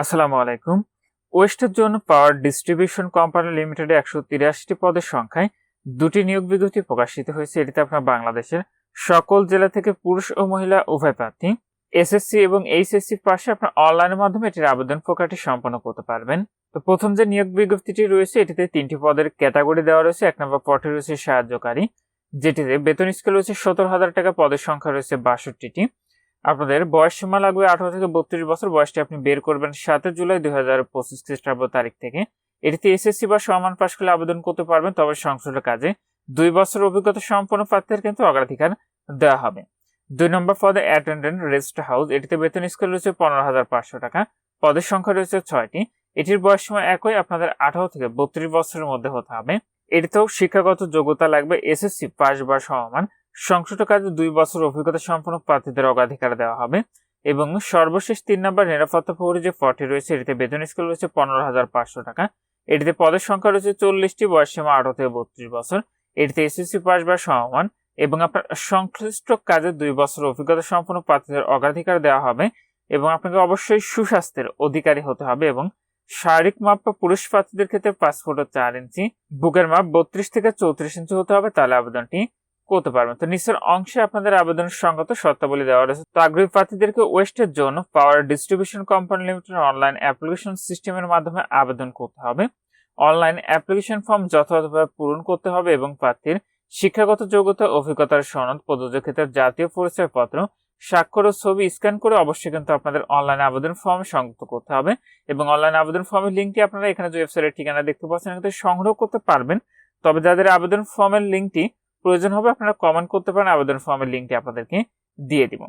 আসসালামু আলাইকুম। ওয়েস্টের জন্য পাওয়ার ডিস্ট্রিবিউশন কোম্পানি লিমিটেডে একশো তিরাশিটি পদের সংখ্যায় দুটি নিয়োগ বিজ্ঞপ্তি প্রকাশিত হয়েছে। এটিতে আপনার বাংলাদেশের সকল জেলা থেকে পুরুষ ও মহিলা উভয় প্রার্থী, এসএসসি এবং এইচএসসি পাশে আপনার অনলাইনের মাধ্যমে এটির আবেদন প্রক্রিয়াটি সম্পন্ন করতে পারবেন। তো প্রথম যে নিয়োগ বিজ্ঞপ্তিটি রয়েছে, এটিতে তিনটি পদের ক্যাটাগরি দেওয়া রয়েছে। এক নম্বর পদটি রয়েছে সাহায্যকারী, যেটিতে বেতন স্কেল রয়েছে সতেরো হাজার টাকা, পদের সংখ্যা রয়েছে বাষট্টিটি। আপনাদের বয়স সীমা লাগবে আঠারো থেকে বত্রিশ বছর। বয়সটি আপনি বের করবেন সাতই জুলাই দুই হাজার পঁচিশ খ্রিস্টাব্দ তারিখ থেকে। এটিতে এসএসসি বা সমান পাশ করলে আবেদন করতে পারবেন, তবে সংশ্লিষ্ট কাজে দুই বছর অভিজ্ঞতা সম্পন্ন প্রার্থীদের কিন্তু অগ্রাধিকার দেওয়া হবে। দুই নম্বর পদে অ্যাটেন্ডেন্ট রেস্ট হাউস, এটিতে বেতন স্কেল রয়েছে পনেরো হাজার পাঁচশো টাকা। পদের সংখ্যা রয়েছে ছয়টি। এটির বয়স সময় একই, আপনাদের আঠারো থেকে বত্রিশ বছরের মধ্যে হতে হবে। এটিতেও শিক্ষাগত যোগ্যতা লাগবে, এসএসসি পাস বা সমমান সংশ্লিষ্ট কাজে দুই বছর অভিজ্ঞতা সম্পন্ন প্রার্থীদের অগ্রাধিকার দেওয়া হবে এবং সর্বশেষ তিন নম্বর নিরাপত্তা প্রহরী যে পদটি রয়েছে, এটিতে বেতন স্কেল রয়েছে পনেরো হাজার পাঁচশো টাকা। এটিতে পদের সংখ্যা রয়েছে চল্লিশটি, বয়স সীমা আঠারো থেকে বত্রিশ বছর। এটিতে এসএসসি পাস বা সমমান এবং আপনার সংশ্লিষ্ট কাজে দুই বছর অভিজ্ঞতা সম্পন্ন প্রার্থীদের অগ্রাধিকার দেওয়া হবে এবং আপনাকে অবশ্যই সুস্বাস্থ্যের অধিকারী হতে হবে এবং শারীরিক মাপ বা পুরুষ প্রার্থীদের ক্ষেত্রে পাসপোর্ট চার ইঞ্চি, বুকের মাপ বত্রিশ থেকে চৌত্রিশ ইঞ্চি হতে হবে। তাহলে আবেদনটি করতে পারবেন। তো নিচের অংশে আপনাদের আবেদনের সংগত শর্তাবলী দেওয়া রয়েছে। তো আগ্রহী প্রার্থীদেরকে ওয়েস্টের জন্য power distribution company limited online application সিস্টেমের মাধ্যমে আবেদন করতে হবে। অনলাইন অ্যাপ্লিকেশন ফর্ম যথাযথভাবে পূরণ করতে হবে এবং প্রার্থীর শিক্ষাগত যোগ্যতা, অভিজ্ঞতার সনদ প্রযোজ্য ক্ষেত্রে জাতীয় পরিচয়পত্র, স্বাক্ষর ও ছবি স্ক্যান করে অবশ্যই কিন্তু আপনাদের অনলাইন আবেদন ফর্ম সংযুক্ত করতে হবে এবং অনলাইন আবেদন ফর্মের লিঙ্কটি আপনারা এখানে যে ওয়েবসাইটের ঠিকানা দেখতে পাচ্ছেন সংগ্রহ করতে পারবেন। তবে যাদের আবেদন ফর্মের লিঙ্কটি প্রয়োজন হবে আপনারা কমেন্ট করতে পারেন, আবেদন ফর্মের লিঙ্কটি আপনাদেরকে দিয়ে দিব।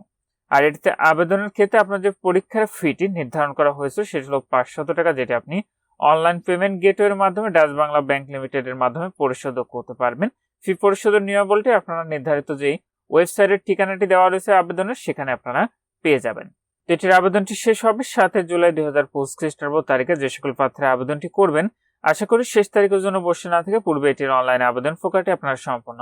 আর এটিতে আবেদনের ক্ষেত্রে আপনার যে পরীক্ষার ফিটি নির্ধারণ করা হয়েছে, সেটি হলো পাঁচশত টাকা, যেটি আপনি অনলাইন পেমেন্ট গেটওয়ের মাধ্যমে ডাচ বাংলা ব্যাংক লিমিটেডের মাধ্যমে পরিশোধ করতে পারবেন। ফি পরিশোধের নিয়মাবলীটি আপনারা নির্ধারিত যেই ওয়েবসাইটের ঠিকানাটি দেওয়া রয়েছে আবেদনের, সেখানে আপনারা পেয়ে যাবেন। এটির আবেদনটি শেষ হবে সাতই জুলাই দুই হাজার পঁচিশ খ্রিস্টাব্দ তারিখে। যে সকল প্রার্থীরা আবেদনটি করবেন, আশা করি শেষ তারিখের জন্য বসে না থেকে পূর্বে এটির অনলাইন আবেদন প্রক্রিয়াটি আপনারা সম্পন্ন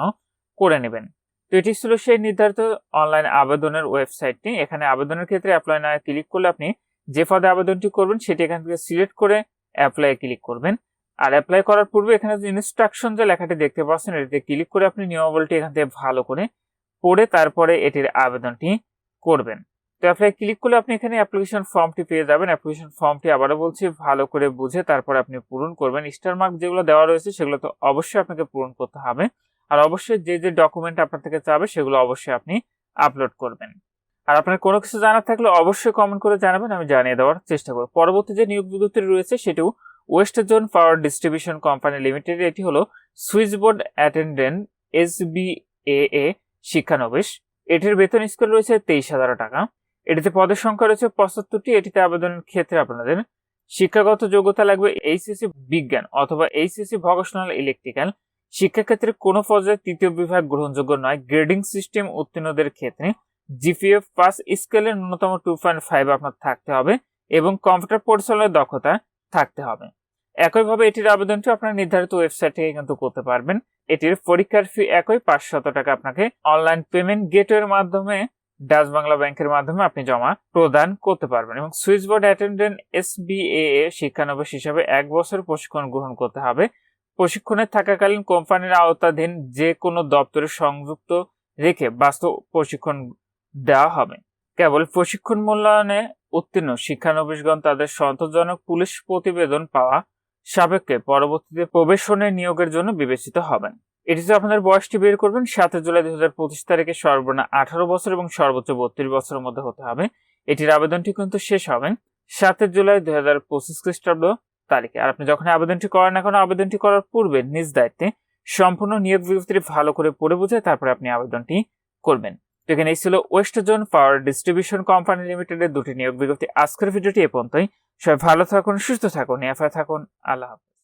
করে নেবেন। তো এটি ছিল সেই নির্ধারিত অনলাইন আবেদনের ওয়েবসাইটটি এখানে আবেদনের ক্ষেত্রে অ্যাপ্লাই না ক্লিক করলে আপনি যে পদে আবেদনটি করবেন, সেটি এখান থেকে সিলেক্ট করে অ্যাপ্লাই ক্লিক করবেন। আর অ্যাপ্লাই করার পূর্বে এখানে যে ইনস্ট্রাকশন যে লেখাটি দেখতে পাচ্ছেন, এটিতে ক্লিক করে আপনি নিয়মাবলটি এখান থেকে ভালো করে পড়ে তারপরে এটির আবেদনটি করবেন। তো অ্যাপ্লাই ক্লিক করলে আপনি এখানে অ্যাপ্লিকেশন ফর্মটি পেয়ে যাবেন। অ্যাপ্লিকেশন ফর্মটি আবারও বলছি, ভালো করে বুঝে তারপরে আপনি পূরণ করবেন। স্টার মার্ক যেগুলো দেওয়া রয়েছে, সেগুলো তো অবশ্যই আপনাকে পূরণ করতে হবে। আর অবশ্যই যে যে ডকুমেন্ট আপনার থেকে চাবে সেগুলো অবশ্যই আপনি আপলোড করবেন। আর আপনার কোনো কিছু জানার থাকলে অবশ্যই কমেন্ট করে জানাবেন, আমি জানিয়ে দেওয়ার চেষ্টা করব। পরবর্তী যে নিয়োগ বিজ্ঞপ্তি রয়েছে সেটিও west zone power distribution company limited এটি হলো switch board attendant S B A A শিক্ষানবিশ। এটির বেতন স্কেল রয়েছে তেইশ হাজার টাকা। এটিতে পদের সংখ্যা রয়েছে পঁচাত্তরটি। এটিতে আবেদনের ক্ষেত্রে আপনাদের শিক্ষাগত যোগ্যতা লাগবে এইচএসসি বিজ্ঞান অথবা এইচএসসি ভকেশনাল ইলেকট্রিক্যাল শিক্ষাক্ষেত্রে কোনো পর্যায়ে তৃতীয় বিভাগ গ্রহণযোগ্য নয়। গ্রেডিং সিস্টেম উত্তীর্ণদের ক্ষেত্রে জিপিএফ পাস স্কেলের ন্যূনতম টু পয়েন্ট ফাইভ আপনার থাকতে হবে এবং কম্পিউটার পরিচালনার দক্ষতা থাকতে হবে। একইভাবে এটির আবেদনটি আপনার নির্ধারিত ওয়েবসাইট থেকে কিন্তু করতে পারবেন। এটির পরীক্ষার ফি একই, পাঁচশত টাকা আপনাকে অনলাইন পেমেন্ট গেটওয়ের মাধ্যমে ডাচ বাংলা ব্যাংকের মাধ্যমে আপনি জমা প্রদান করতে পারবেন এবং switch board attendant S B A শিক্ষানবিশ হিসাবে এক বছর প্রশিক্ষণ গ্রহণ করতে হবে। প্রশিক্ষণে থাকাকালীন কোম্পানির আওতাধীন যে কোনো দপ্তরে সংযুক্ত রেখে বাস্তব প্রশিক্ষণ দেওয়া হবে। কেবল প্রশিক্ষণ মূল্যায়নে উত্তীর্ণ শিক্ষানবিশগণ তাদের সন্তোষজনক পুলিশ প্রতিবেদন পাওয়া সাপেক্ষে পরবর্তীতে প্রবেশনে নিয়োগের জন্য বিবেচিত হবেন। এটি এটিতে আপনাদের বয়সটি বের করবেন, সাতই জুলাই দুই হাজার পঁচিশ তারিখে সর্বনা আঠারো বছর এবং সর্বোচ্চ বত্রিশ বছরের মধ্যে হতে হবে। এটির আবেদনটি কিন্তু শেষ হবে। সাতই জুলাই দুই হাজার পঁচিশ খ্রিস্টাব্দ তারিখে আর আপনি যখন আবেদনটি করেন না এখন আবেদনটি করার পূর্বে নিজ দায়িত্বে সম্পূর্ণ নিয়োগ বিজ্ঞপ্তিটি ভালো করে পড়ে বুঝে তারপরে আপনি আবেদনটি করবেন। তো এখানে এই ছিল west zone power distribution company লিমিটেডের দুটি নিয়োগ বিজ্ঞপ্তি। আজকের ভিডিওটি এ পর্যন্তই। সবাই ভালো থাকুন, সুস্থ থাকুন এফআই থাকুন। আল্লাহ হাফিজ।